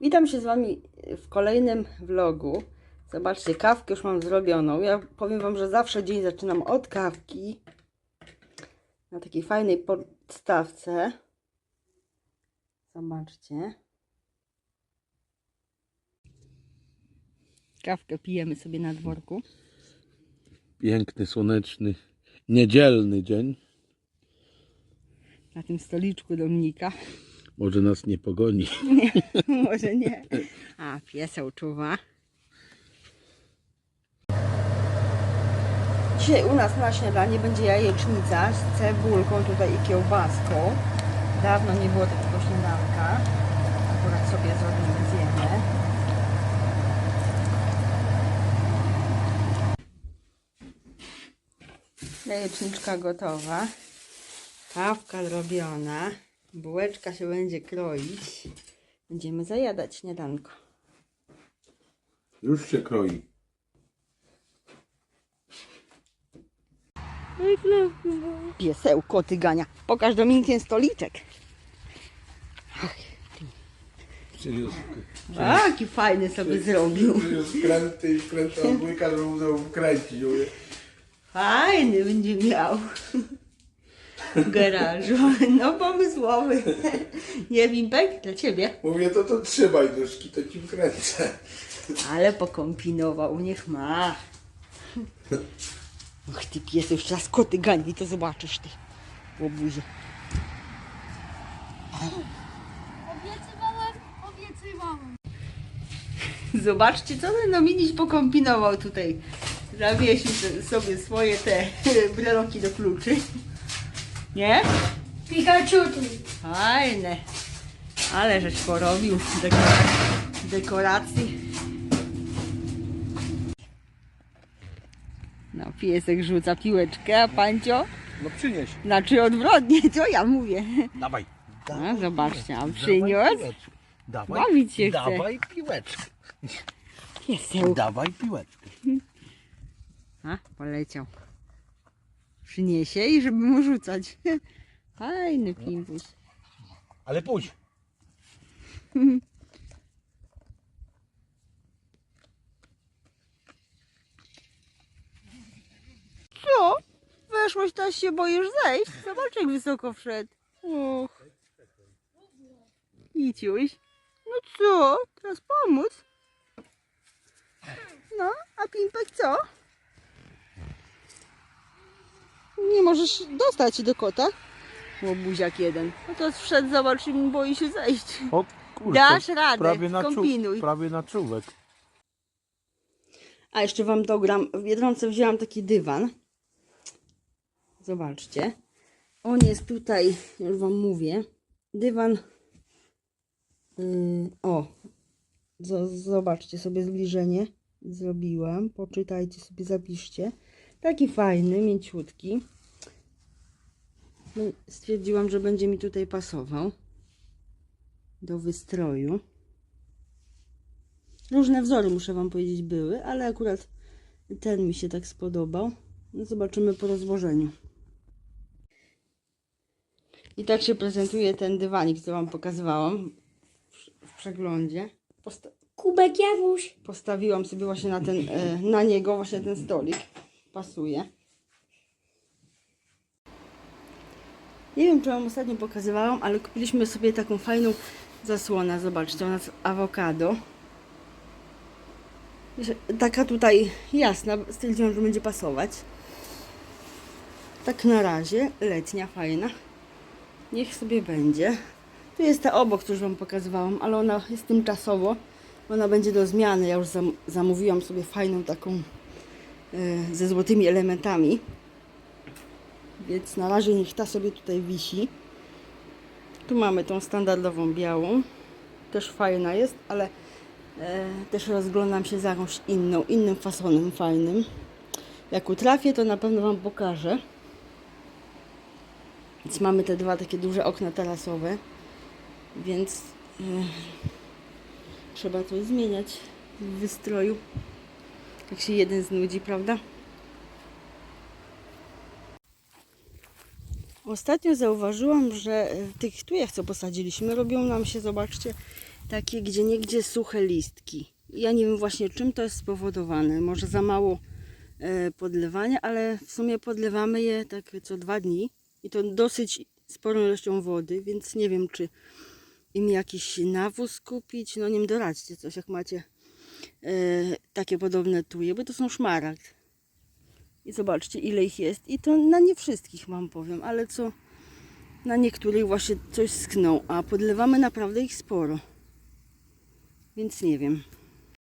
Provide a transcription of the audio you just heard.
Witam się z Wami w kolejnym vlogu. Zobaczcie, kawkę już mam zrobioną. Ja powiem Wam, że zawsze dzień zaczynam od kawki. Na takiej fajnej podstawce. Zobaczcie. Kawkę pijemy sobie na dworku. Piękny, słoneczny, niedzielny dzień. Na tym stoliczku Dominika. Może nas nie pogoni. Nie, może nie. A, pieseł czuwa. Dzisiaj u nas na śniadanie będzie jajecznica z cebulką tutaj i kiełbaską. Dawno nie było takiego śniadanka. Akurat sobie zrobimy, zjemy. Jajeczniczka gotowa. Kawka zrobiona. Bułeczka się będzie kroić. Będziemy zajadać śniadanko. Już się kroi. Piesełko tygania. Pokaż Dominik ten stoliczek. Czyli Jaki fajny sobie zrobił. skręty i skręty od dwójka, żeby mu wkręcić. Fajny będzie miał. W garażu. No pomysłowy. Nie Wimpek? Dla ciebie. Mówię, to to trzymaj nóżki, to ci wkręcę. Ale pokombinował. Niech ma. Och ty pies, już raz koty gani, to zobaczysz ty. Łobuzie. Obiecywałem, obiecywałem. Zobaczcie, co ten Dominiś pokombinował tutaj. Zawiesił sobie swoje te breloki do kluczy. Nie? Pikachu tu. Fajne. Ale żeś porobił deko- dekoracji. No, piesek rzuca piłeczkę, a pancio? No przynieś. Znaczy odwrotnie, co ja mówię? Dawaj. No, zobaczcie, a przyniósł? Dawaj, Bawić się chce. dawaj piłeczkę. Pieseł. Dawaj piłeczkę. A, poleciał. Przyniesie i żeby mu rzucać. Fajny pimpuś. Ale pójdź. Co? Weszłeś, teraz się boisz zejść? Zobacz, jak wysoko wszedł. Och. Iciuś. No co? Teraz pomóc? No, a Pimpek co? Nie możesz dostać do kota? Łobuziak jeden. No to wszedł, zobacz, i boi się zejść. O kurczę. Dasz radę, prawie na, czu- skombinuj. prawie na czubek. A jeszcze wam dogram. W Biedronce wzięłam taki dywan. Zobaczcie. On jest tutaj, już wam mówię. Dywan. Yy, o. Z- zobaczcie sobie zbliżenie. Zrobiłam. Poczytajcie sobie, zapiszcie. Taki fajny, mięciutki. No, Stwierdziłam, że będzie mi tutaj pasował. Do wystroju. Różne wzory, muszę Wam powiedzieć, były, ale akurat ten mi się tak spodobał. No zobaczymy po rozłożeniu. I tak się prezentuje ten dywanik, co Wam pokazywałam w- w przeglądzie. Posta Kubek Jawuś. postawiłam sobie właśnie na, ten, e, na niego właśnie ten stolik. Pasuje. Nie wiem, czy Wam ostatnio pokazywałam, ale kupiliśmy sobie taką fajną zasłonę. Zobaczcie, ona z awokado. Taka tutaj jasna, stwierdziłam, że będzie pasować. Tak na razie, letnia, fajna. Niech sobie będzie. Tu jest ta obok, już Wam pokazywałam, ale ona jest tymczasowo. Ona będzie do zmiany. Ja już zam zamówiłam sobie fajną taką e, ze złotymi elementami. Więc na razie niech ta sobie tutaj wisi. Tu mamy tą standardową białą. Też fajna jest, ale e, też rozglądam się za jakąś inną, innym fasonem fajnym. Jak utrafię, to na pewno Wam pokażę. Więc mamy te dwa takie duże okna tarasowe. Więc e, trzeba coś zmieniać w wystroju. Jak się jeden znudzi, prawda? Ostatnio zauważyłam, że w tych tujach, co posadziliśmy, robią nam się, zobaczcie, takie gdzie niegdzie suche listki. Ja nie wiem właśnie czym to jest spowodowane. Może za mało e, podlewania, ale w sumie podlewamy je tak co dwa dni i to dosyć sporą ilością wody, więc nie wiem czy im jakiś nawóz kupić. No wiem, doradźcie coś jak macie e, takie podobne tuje, bo to są szmaragd. I zobaczcie ile ich jest. I to na nie wszystkich wam powiem, ale co na niektórych właśnie coś skną, a podlewamy naprawdę ich sporo. Więc nie wiem.